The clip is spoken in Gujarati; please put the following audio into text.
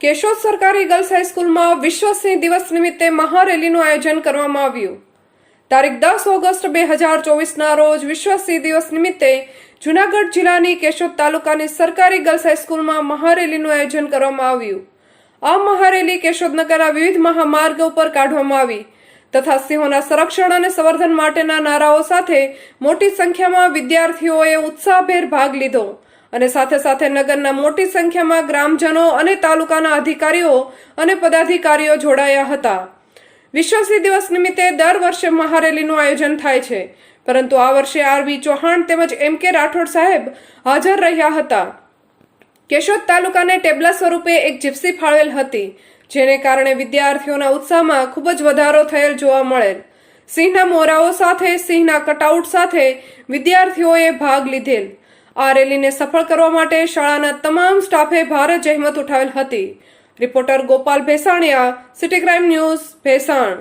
કેશોદ સરકારી ગર્લ્સ હાઈસ્કૂલમાં વિશ્વ સિંહ દિવસ નિમિત્તે મહારેલીનું આયોજન કરવામાં આવ્યું. તારીખ દસ ઓગસ્ટ બે હજાર ચોવીસના રોજ વિશ્વ સિંહ દિવસ નિમિત્તે જુનાગઢ જિલ્લાની કેશોદ તાલુકાની સરકારી ગર્લ્સ હાઈસ્કૂલમાં મહારેલીનું આયોજન કરવામાં આવ્યું. આ મહારેલી કેશોદ નગરના વિવિધ મહામાર્ગ ઉપર કાઢવામાં આવી. તથા સિંહોના સંરક્ષણ અને સંવર્ધન માટેના નારાઓ સાથે મોટી સંખ્યામાં વિદ્યાર્થીઓએ ઉત્સાહભેર ભાગ લીધો. અને સાથે સાથે નગરના મોટી સંખ્યામાં ગ્રામજનો અને તાલુકાના અધિકારીઓ અને પદાધિકારીઓ જોડાયા હતા. વિશ્વ દિવસ નિમિત્તે દર વર્ષે મહારેલીનું આયોજન થાય છે. પરંતુ આ વર્ષે આરવી ચૌહાણ તેમજ એમ કે રાઠોડ સાહેબ હાજર રહ્યા હતા. કેશોદ તાલુકાને ટેબલા સ્વરૂપે એક જીપ્સી ફાળવેલ હતી, જેને કારણે વિદ્યાર્થીઓના ઉત્સાહમાં ખૂબ જ વધારો થયેલ જોવા મળેલ. સિંહના મોરાઓ સાથે, સિંહના કટઆઉટ સાથે વિદ્યાર્થીઓએ ભાગ લીધેલ. આ રેલીને સફળ કરવા માટે શાળાના તમામ સ્ટાફે ભારે જહેમત ઉઠાવેલ હતી. Reporter Gopal Bhesaniya, city crime news, Bhesan.